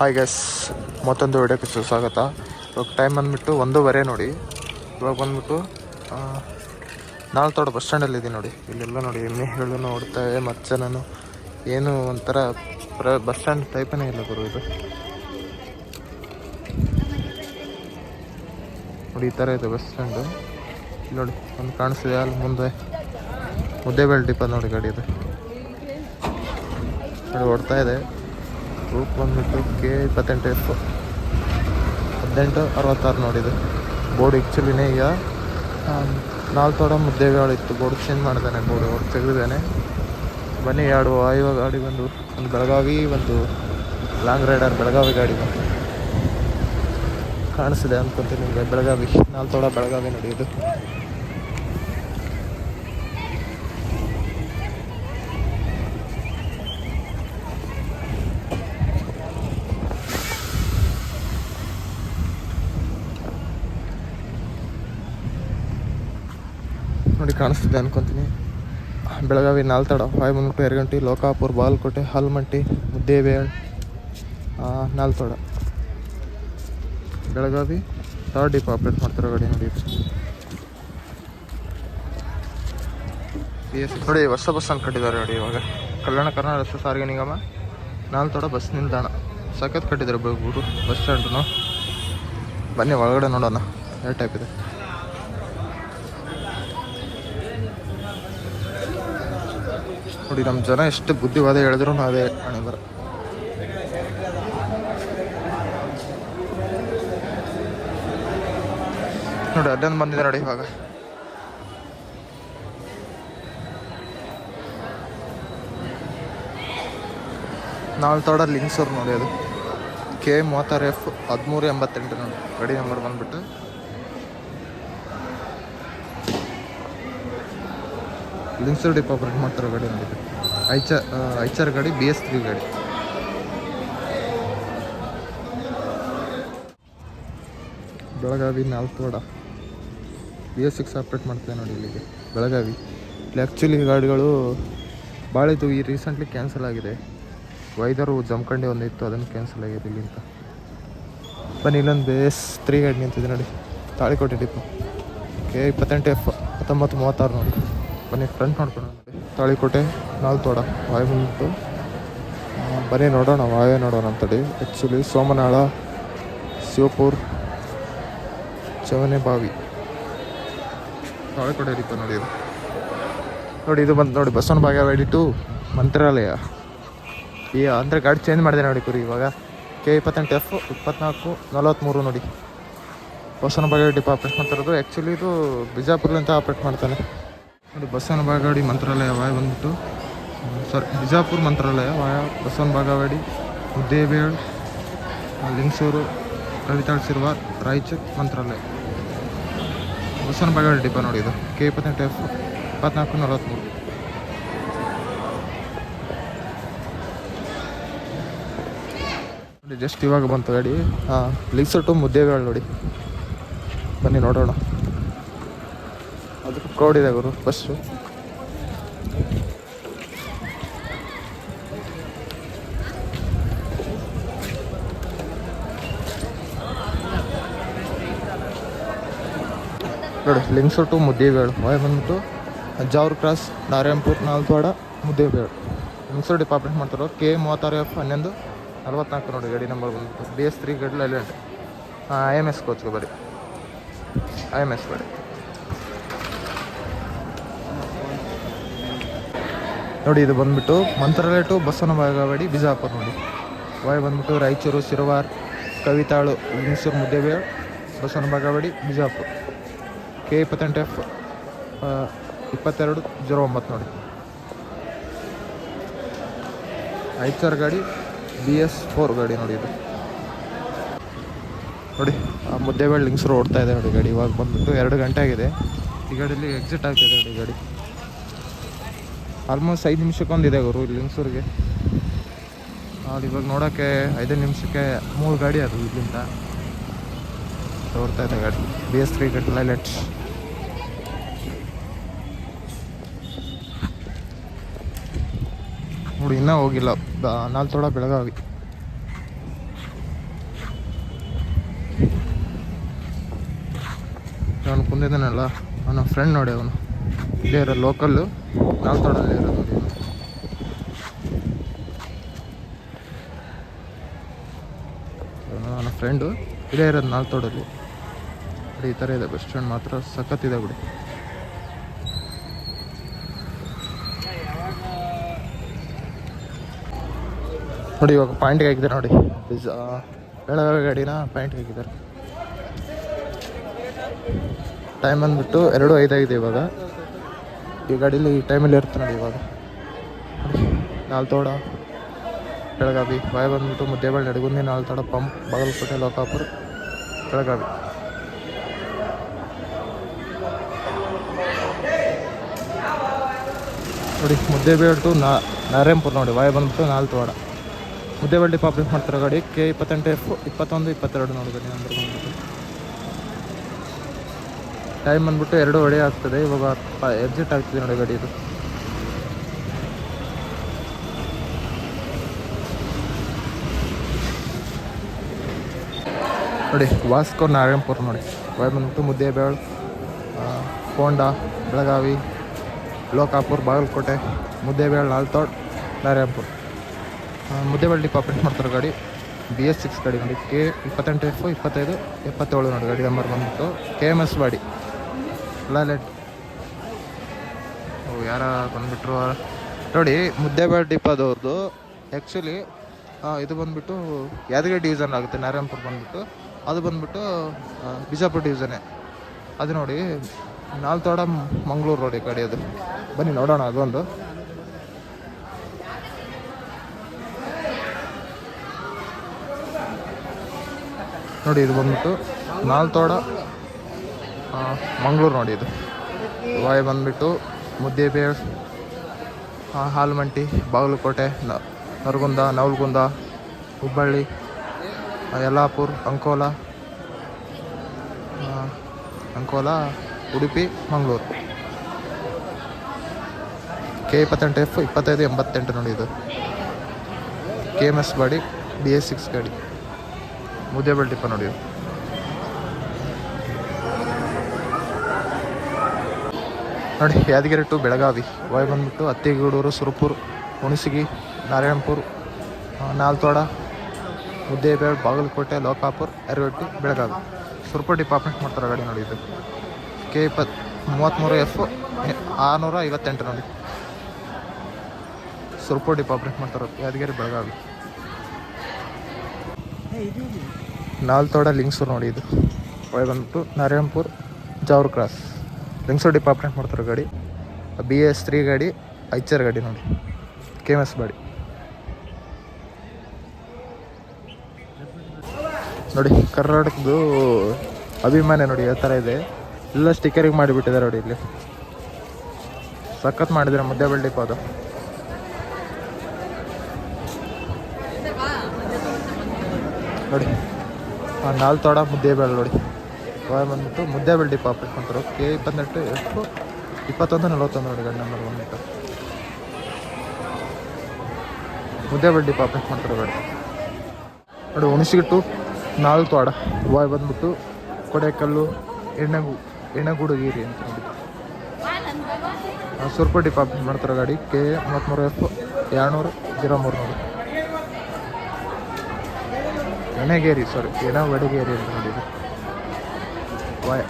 Hi gas ಮತ್ತೊಂದು ವಿಡಿಯೋಕ್ಕೆ ಸುಸ್ವಾಗತ. ಇವಾಗ ಟೈಮ್ ಬಂದ್ಬಿಟ್ಟು ಒಂದೂವರೆ ನೋಡಿ. ಇವಾಗ ಬಂದ್ಬಿಟ್ಟು ತೋಟ ಬಸ್ ಸ್ಟ್ಯಾಂಡಲ್ಲಿ ಇದ್ದೀನಿ ನೋಡಿ. ಇಲ್ಲೆಲ್ಲ ನೋಡಿ ಎಮ್ಮೆ ಹೇಳು ನೋಡ್ತವೆ ಮತ್ತೆ ನಾನು. ಏನು ಒಂಥರ ಪ್ರ ಬಸ್ ಸ್ಟ್ಯಾಂಡ್ ಟೈಪನೇ ಇಲ್ಲ ಗುರು ಇದು. ನೋಡಿ, ಈ ಥರ ಇದೆ ಬಸ್ ಸ್ಟ್ಯಾಂಡು ನೋಡಿ, ಒಂದು ಕಾಣಿಸ್ತಿದೆ, ಅಲ್ಲಿ ಮುಂದೆ ಮುದ್ದೇಬೇಳೆ ಡಿಪ ನೋಡಿ ಗಾಡಿ ಇದು. ನೋಡಿ, ಓಡ್ತಾ ಇದೆ. ಗ್ರೂಪ್ ಬಂದ್ಬಿಟ್ಟು ಕೆ ಇಪ್ಪತ್ತೆಂಟು ಎಫ್ ಹದಿನೆಂಟು ಅರವತ್ತಾರು ನೋಡಿದೆ. ಬೋರ್ಡ್ ಆ್ಯಕ್ಚುಲಿನೇ ಈಗ ನಾಲ್ಕು ತೋಡ ಇತ್ತು ಬೋರ್ಡ್ ಚೇಂಜ್ ಮಾಡಿದ್ದಾನೆ ಬೋರ್ಡ್ ಅವ್ರು ತೆಗೆದಿದ್ದಾನೆ. ಬನ್ನಿ ಎರಡು ಆಯುವ ಗಾಡಿ ಬಂದು ಒಂದು ಬೆಳಗಾವಿ ಒಂದು ಲಾಂಗ್ ರೈಡರ್ ಬೆಳಗಾವಿ ಗಾಡಿ ಬಂದು. ಕಾಣಿಸಿದೆ ಅಂದ್ಕೊಂತೀನಿ ನಿಮಗೆ ಬೆಳಗಾವಿ ನಾಲ್ಕು ತೋಡ ಬೆಳಗಾವಿ ನೋಡಿ ನೋಡಿ ಕಾಣಿಸ್ತಿದೆ ಅನ್ಕೊಂತೀನಿ. ಬೆಳಗಾವಿ ನಾಲ್ತಡ ಬಂದ್ಬಿಟ್ಟು Yaragatti Lokapur Bagalkot ಹಲ್ಮಂಟಿ Muddebihal Nalatwad. Belagavi third depot operate ಮಾಡ್ತಾರೆ ಗಾಡಿ ನೋಡಿ. ನೋಡಿ, ಹೊಸ ಬಸ್ ಅನ್ಕೊಂಡಿದ್ದಾರೆ ನೋಡಿ ಇವಾಗ. ಕಲ್ಯಾಣ ಕರ್ನಾಟಕ ರಸ್ತೆ ಸಾರಿಗೆ ನಿಗಮ, ನಾಲ್ತೋಡ ಬಸ್ ನಿಲ್ದಾಣ. ಸಖತ್ ಕಟ್ಟಿದ್ದಾರೆ ಬಸ್ ಸ್ಟ್ಯಾಂಡ್ನು. ಬನ್ನಿ ಒಳಗಡೆ ನೋಡೋಣ. ಯಾವ ಟೈಪ್ ಇದೆ. ನೋಡಿ ನಮ್ಮ ಜನ ಎಷ್ಟು ಬುದ್ಧಿವಾದ ಹೇಳಿದ್ರು ಅದೇ ಹಣೆ ಬರ ನೋಡಿ ಅಲ್ಲೊಂದು ಬಂದಿದೆ ನೋಡಿ ಇವಾಗ. ನಾಲ್ಕು ತೋಡ ಲಿಂಕ್ಸ್ ಅವ್ರು ನೋಡಿ ಅದು. ಕೆ ಮೂವತ್ತಾರು ಎಫ್ ಹದಿಮೂರು ಎಂಬತ್ತೆಂಟು ನೋಡಿ, ಗಾಡಿ ನಂಬರ್ ಬಂದ್ಬಿಟ್ಟು. ಲಿಂಕ್ಸೂರು ಡಿಪ್ ಆಪ್ರೇಟ್ ಮಾಡ್ತಿರೋ ಗಾಡಿ ನೋಡಿ ಐಚ ಐಚರ್ ಗಾಡಿ ಬಿ ಎಸ್ ತ್ರೀ ಗಾಡಿ. Belagavi Nalatwad B S six operate ಮಾಡ್ತೇವೆ ನೋಡಿ ಇಲ್ಲಿಗೆ, ಬೆಳಗಾವಿ. ಇಲ್ಲಿ ಆ್ಯಕ್ಚುಲಿ ಗಾಡಿಗಳು ಭಾಳ ಇದ್ದವು ಈ ರೀಸೆಂಟ್ಲಿ ಕ್ಯಾನ್ಸಲ್ ಆಗಿದೆ. ವೈದರು ಜಮಖಂಡಿ ಇತ್ತು ಅದನ್ನು ಕ್ಯಾನ್ಸಲ್ ಆಗಿದೆ ಇಲ್ಲಿ ಅಂತ. ಬನ್ನಿ, ಇಲ್ಲೊಂದು ಬಿ ಎಸ್ ತ್ರೀ ಗಾಡಿ ನಿಂತಿದೆ ನೋಡಿ. ತಾಳಿಕೋಟೆ ಡಿಪೋ. ಕೆ ಇಪ್ಪತ್ತೆಂಟು ಎಫ್ ಹತ್ತೊಂಬತ್ತು ಮೂವತ್ತಾರು ನೋಡಿ. ಬನ್ನಿ ಫ್ರಂಟ್ ನೋಡ್ಕೊಂಡು ನೋಡಿ. ತಾಳಿಕೋಟೆ ತೋಡ ವಾಯು ಬಂದ್ಬಿಟ್ಟು ಬನ್ನಿ ನೋಡೋಣ ವಾಯು ನೋಡೋಣ ಅಂತಡಿ ಆ್ಯಕ್ಚುಲಿ ಸೋಮನಾಳ, ಶಿವಪುರ್ ಚವನೆ ಬಾವಿ ತಾಳಿಕೋಟೆ ಡಿಪೋ ನೋಡಿ ಇದು. ನೋಡಿ, ಇದು ಬಂದು ನೋಡಿ, ಬಸವನ ಭಾಗ್ಯ ಟು ಮಂತ್ರಾಲಯ. ಈ ಅಂದರೆ ಗಾಡಿ ಚೇಂಜ್ ಮಾಡಿದೆ ನೋಡಿ ಕುರಿ ಇವಾಗ. ಕೆ ಇಪ್ಪತ್ತೆಂಟು ಎಫ್ ಇಪ್ಪತ್ನಾಲ್ಕು ನಲವತ್ತ್ಮೂರು ನೋಡಿ. ಬಸವನ ಬಾಗೇವಾಡಿ ಡಿಪ್ ಆಪ್ರೇಟ್ ಮಾಡ್ತಿರೋದು ಆ್ಯಕ್ಚುಲಿ ಇದು ಬಿಜಾಪುರ್ಲಿಂದ ಆಪ್ರೇಟ್ ಮಾಡ್ತಾನೆ. ನೋಡಿ ಬಸವನ ಬಾಗವಾಡಿ ಮಂತ್ರಾಲಯ ವಾಯ ಬಂದ್ಬಿಟ್ಟು ಸರ್, ಬಿಜಾಪುರ ಮಂತ್ರಾಲಯ ವಾಯ, ಬಸವನ ಬಾಗವಾಡಿ ಮುದ್ದೇಬೇಳ್ ಲಿಂಗಸೂರು ಕವಿತಾಳ್ ಸಿರ್ವಾರ್, ರಾಯಚೂರ್ ಮಂತ್ರಾಲಯ. ಬಸವನ ಬಾಗವಾಡಿ ಡಿಪ್ಪ ನೋಡಿ ಇದು, ಕೆ ಇಪ್ಪತ್ತೆಂಟು ಎಫ್, ಇಪ್ಪತ್ನಾಲ್ಕು ನಲವತ್ತ್ಮೂರು ಜಸ್ಟ್ ಇವಾಗ ಬಂತು ಗಾಡಿ. ಹಾಂ ಲಿಂಗಸೂರು ಟು ಮುದ್ದೇಬೇಳ್ ನೋಡಿ. ಬನ್ನಿ ನೋಡೋಣ. ಅದಕ್ಕೆ ಕ್ರೌಡ್ ಇದೆ ಗುರು ಬಸ್ಸು ನೋಡಿ ಲಿಂಕ್ಸರ್ ಟು ಮುದ್ದೇಬೇಳು ಮೈ ಬಂದ್ಬಿಟ್ಟು ಅಜ್ಜಾವ್ರ ಕ್ರಾಸ್, ನಾರಾಯಣಪುರ್ ನಾಲ್ತವಾಡ ಮುದ್ದೇಬೇಳು ಲಿಂಗ್ಸೋ ಡಿಪಾರ್ಟ್ಮೆಂಟ್ ಮಾಡ್ತಾರೆ ಕೆ ಮೂವತ್ತಾರು ಎಫ್ ಹನ್ನೊಂದು, ನಲ್ವತ್ನಾಲ್ಕು ನೋಡಿ, ಗಡಿ ನಂಬರ್ ಬಂದ್ಬಿಟ್ಟು. ಬಿ ಎಸ್ ತ್ರೀ ಗಡ್ಲ ಎಲೆಂಟ್ ಹಾಂ, ಐ ಎಂ ಎಸ್ ಕೋಚ್ಗೆ ಬರ್ರಿ. ಐ ಎಂ ಎಸ್ ಬೇಡಿ ನೋಡಿ ಇದು ಬಂದ್ಬಿಟ್ಟು ಮಂತ್ರಾಲಯ ಟು ಬಸವನ ಬಾಗವಾಡಿ, ಬಿಜಾಪುರ್ ನೋಡಿ. ವಾಯ್ ಬಂದ್ಬಿಟ್ಟು ರಾಯಚೂರು ಸಿರವಾರ್ ಕವಿತಾಳು ಮೈಸೂರು ಮುದ್ದೇಬೇಳ್ ಬಸವನ ಬಾಗವಾಡಿ, ಬಿಜಾಪುರ್. ಕೆ ಇಪ್ಪತ್ತೆಂಟು ಎಫ್ ಇಪ್ಪತ್ತೆರಡು, ಜೀರೋ ಒಂಬತ್ತು ನೋಡಿ. ಐದು ಗಾಡಿ, ಬಿ ಎಸ್ ಫೋರ್ ಗಾಡಿ ನೋಡಿ ಇದು. ನೋಡಿ, ಆ ಮುದ್ದೇಬೇಳ್ ಲಿಂಗ್ಸರು ಓಡ್ತಾ ಇದೆ ನೋಡಿ ಗಾಡಿ. ಇವಾಗ ಬಂದ್ಬಿಟ್ಟು ಎರಡು ಗಂಟೆ ಆಗಿದೆ. ಈ ಗಾಡಿಯಲ್ಲಿ ಎಕ್ಸಿಟ್ ಆಗ್ತಿದೆ ನೋಡಿ ಗಾಡಿ. ಆಲ್ಮೋಸ್ಟ್ ಐದು ನಿಮಿಷಕ್ಕೊಂದಿದೆ ಗುರು ಇಲ್ಲಿ ಹಿಂಗ್ಸೂರಿಗೆ ಅದು ಇವಾಗ ನೋಡೋಕ್ಕೆ ಐದು ನಿಮಿಷಕ್ಕೆ ಮೂರು ಗಾಡಿ ಅದು ಇಲ್ಲಿಂದ. ತೋರ್ತಾ ಇದೆ ಗಾಡಿ. ಬಿ ಎಸ್ ತ್ರೀ ಗಟ್ ಲೈಲೆಟ್ ನೋಡಿ, ಇನ್ನೂ ಹೋಗಿಲ್ಲ. ನಾಲ್ಕು ತೋಡ ಬೆಳಗಾವಿ. ಅವನು ಕುಂದಿದ್ದಾನಲ್ಲ, ಅವನ ಫ್ರೆಂಡ್ ನೋಡಿ ಅವನು ಇಲ್ಲೇ ಇರೋ ಲೋಕಲ್ಲು ನಾಲ್ತೋಡಲ್ಲಿ ಇರೋದು ನನ್ನ ಫ್ರೆಂಡು ಇಲ್ಲೇ ಇರೋದು ನಾಲ್ತೋಡಲ್ಲಿ ಈ ಥರ ಇದೆ ಬಸ್ ಸ್ಟ್ಯಾಂಡ್ ಮಾತ್ರ ಸಖತ್ತಿದೆ ಬಿಡಿ. ನೋಡಿ, ಇವಾಗ ಪಾಯಿಂಟ್ಗೆ ಹಾಕಿದ್ದಾರೆ ನೋಡಿ. ಪಿಜ್ಜಾ ಬೆಳಗಾವಿ ಗಾಡಿನ ಪಾಯಿಂಟ್ಗೆ ಹಾಕಿದ್ದಾರೆ. ಟೈಮ್ ಬಂದ್ಬಿಟ್ಟು ಎರಡು ಐದಾಗಿದೆ ಇವಾಗ. ಈ ಗಾಡೀಲಿ ಈ ಟೈಮಲ್ಲಿ ಇರುತ್ತೆ ನೋಡಿ ಇವಾಗ ನಾಲ್ತೋಡ ಬೆಳಗಾವಿ ಬಾಯ್ ಬಂದ್ಬಿಟ್ಟು ಮುದ್ದೇಬಾಳ್ ನಡಗುಂದಿ ನಾಲ್ತೋಡ ಪಂಪ್ ಬಾಗಲಕೋಟೆ ಲೋಕಾಪುರ ಬೆಳಗಾವಿ ನೋಡಿ ಮುದ್ದೇಬೇಳ್ ಟು ನಾ ನಾರಾಯಣಪುರ ನೋಡಿ ವಾಯ್ ಬಂದ್ಬಿಟ್ಟು ನಾಲ್ತೋಡ ಮುದ್ದೇಬಳ್ಳಿ ಪಾಪ್ರೇಟ್ ಮಾಡ್ತಿರೋ ಗಾಡಿ ಕೆ ಇಪ್ಪತ್ತೆಂಟು ಎಫ್ ಇಪ್ಪತ್ತೊಂದು ಇಪ್ಪತ್ತೆರಡು ನೋಡಿ ಗಾಡಿ ನಂಬರ್ ಬಂದ್ಬಿಟ್ಟು ಟೈಮ್ ಬಂದ್ಬಿಟ್ಟು ಎರಡು ಒಡೆ ಆಗ್ತದೆ. ಇವಾಗ ಎಕ್ಸಿಟ್ ಆಗ್ತಿದೆ ನೋಡಿ ಗಾಡಿ ಇದು. ನೋಡಿ ವಾಸ್ಕೋ ನಾರಾಯಣಪುರ ನೋಡಿ. ವೈ ಬಂದ್ಬಿಟ್ಟು ಮುದ್ದೇಬೇಳ್ ಪೋಂಡಾ ಹೋಂಡಾ ಬೆಳಗಾವಿ ಲೋಕಾಪುರ್ ಬಾಗಲಕೋಟೆ ಮುದ್ದೇಬೇಳ್ ನಾಲ್ತೋಡ್ ನಾರಾಯಣಪುರ ಡಿಪ್ ಆಪ್ರೇಟ್ ಮಾಡ್ತಾರೆ ಗಾಡಿ? ಬಿ ಎಸ್ ಸಿಕ್ಸ್ ಗಾಡಿ ನೋಡಿ. ಕೆ ಇಪ್ಪತ್ತೆಂಟು ಎಫ್ ಇಪ್ಪತ್ತೈದು, ಎಪ್ಪತ್ತೇಳು ನೋಡಿ ಗಾಡಿ ನಂಬರ್ ಬಂದ್ಬಿಟ್ಟು. ಕೆ ಎಂ ಎಸ್ ಬಾಡಿ ಲಾಲೆಟ್ ಓ, ಯಾರ ಬಂದ್ಬಿಟ್ರು? ನೋಡಿ, ಮುದ್ದೇಬೇಳ್ ಡಿಪ್ಪದವ್ರದ್ದು ಆ್ಯಕ್ಚುಲಿ ಇದು ಬಂದ್ಬಿಟ್ಟು ಯಾದಗಿರಿ ಡಿವಿಷನ್ ಆಗುತ್ತೆ, ನಾರಾಯಣಪುರ ಬಂದ್ಬಿಟ್ಟು. ಅದು ಬಂದ್ಬಿಟ್ಟು ಬಿಜಾಪುರ ಡಿವಿಷನೇ ಅದು ನೋಡಿ, ನಾಲ್ತೋಡ ಮಂಗಳೂರು ರೋಡ್ ಈ ಕಡೆ ಅದು. ಬನ್ನಿ, ನೋಡೋಣ ಅದೊಂದು. ನೋಡಿ, ಇದು ಬಂದ್ಬಿಟ್ಟು ನಾಲ್ತೋಡ ಮಂಗಳೂರು ನೋಡಿ ಇದು. ವಾಯ್ ಬಂದ್ಬಿಟ್ಟು ಮುದ್ದೇಬೇಳ್ ಹಾಲ್ಮಂಟಿ, ಬಾಗಲಕೋಟೆ ನರಗುಂದ, ನವಲ್ಗುಂದ, ಹುಬ್ಬಳ್ಳಿ ಯಲ್ಲಾಪುರ್, ಅಂಕೋಲ ಅಂಕೋಲ, ಉಡುಪಿ, ಮಂಗಳೂರು. ಕೆ ಇಪ್ಪತ್ತೆಂಟು ಎಫ್, ಇಪ್ಪತ್ತೈದು, ಎಂಬತ್ತೆಂಟು ನೋಡಿ ಇದು. ಕೆ ಎಂ ಎಸ್ ಗಾಡಿ ಬಿ ಎಸ್ ಸಿಕ್ಸ್ ಗಾಡಿ. ಮುದ್ದೇಬೇಳ್ ಟಿಪ್ಪ ನೋಡಿ ನೋಡಿ, ಯಾದಗಿರಿ ಟು ಬೆಳಗಾವಿ ವಾಯ್ ಬಂದ್ಬಿಟ್ಟು ಅತ್ತಿಗೂಡೂರು, ಸುರಪುರ್, ಹುಣಸಗಿ, ನಾರಾಯಣಪುರ್ ನಾಲ್ತೋಡ ಮುದ್ದೇಬೇಡ್ ಬಾಗಲಕೋಟೆ, ಲೋಕಾಪುರ್ ಎರಗಟ್ಟು ಬೆಳಗಾವಿ. ಸುರಪುರ್ ಡಿಪಾರ್ಟ್ಮೆಂಟ್ ಮಾಡ್ತಾರೆ ಗಾಡಿ ನೋಡಿ ಇದು. ಕೆ ಇಪ್ಪತ್ತು ಮೂವತ್ತ್ಮೂರು ಎಫ್ ಆರುನೂರ ಐವತ್ತೆಂಟು ನೋಡಿ. ಸುರಪುರ್ ಡಿಪಾರ್ಟ್ಮೆಂಟ್ ಮಾಡ್ತಾರೆ ಯಾದಗಿರಿ, ಬೆಳಗಾವಿ. ನಾಲ್ತೋಡ, ಲಿಂಗ್ಸೂರು ನೋಡಿ ಇದು. ಒಳಗೆ ಬಂದ್ಬಿಟ್ಟು ನಾರಾಯಣಪುರ್ ಜಾವ್ರ ಕ್ರಾಸ್ ಲಿಂಗ್ಸೂರು ಡಿಪಾರ್ಟ್ಮೆಂಟ್ ಮಾಡ್ತಾರೆ ಗಾಡಿ? ಬಿ ಎಸ್ ತ್ರೀ ಗಾಡಿ, ಐಚರ್ ಗಾಡಿ ನೋಡಿ. ಕೆ ಎಂ ಎಸ್ ಗಾಡಿ. ನೋಡಿ, ಕರ್ನಾಟಕದ್ದು ಅಭಿಮಾನಿ ನೋಡಿ ಯಾವ ಥರ ಇದೆ. ಎಲ್ಲ ಸ್ಟಿಕ್ಕರಿಂಗ್ ಮಾಡಿಬಿಟ್ಟಿದ್ದಾರೆ ನೋಡಿ ಇಲ್ಲಿ. ಸಖತ್ ಮಾಡಿದರೆ ಮುದ್ದೆ ಬೆಳ್ಳಿ ಅದು. ನೋಡಿ, ಆ ಮುದ್ದೆ ಬೆಳ್ಳಿ ನೋಡಿ. ವಾಯ್ ಬಂದ್ಬಿಟ್ಟು ಮುದ್ದೆ ಬೆಳ್ಳಿ ಆಪ್ರೇಟ್ ಮಾಡ್ತಾರೆ ಕೆ ಇಪ್ಪತ್ತೆಂಟು ಎಷ್ಟು ಇಪ್ಪತ್ತೊಂದು, ನಲವತ್ತೊಂದು ನೋಡಿ ಗಂಡ ನಂಬರ್ ಬಂದ್ಬಿಟ್ಟು. ಬೆಳ್ಳಿ ಆಪ್ರೇಟ್ ಮಾಡ್ತಾರೆ ಗಾಡಿ ನೋಡಿ ನಾಲ್ಕು ಅಡ ವಾಯ್ ಬಂದ್ಬಿಟ್ಟು ಕೊಡೆಕಲ್ಲು, ಎಣ್ಣೆಗು ಎಣ್ಣೆಗೂಡುಗೀರಿ ಅಂತ ನೋಡಿ ಸುರ್ಪ ಡಿಪ್ ಮಾಡ್ತಾರೆ ಗಾಡಿ. ಕೆ ಮೂವತ್ತ್ಮೂರು ಎಫ್ ಎರಡುನೂರು, ಜೀರೋ ಮೂರು ನೋಡಿ ಎಣೆಗೇರಿ ಸಾರಿ ಎಣ ವಡಗೇರಿ ಅಂತ ನೋಡಿದ್ದು ವಾಯ್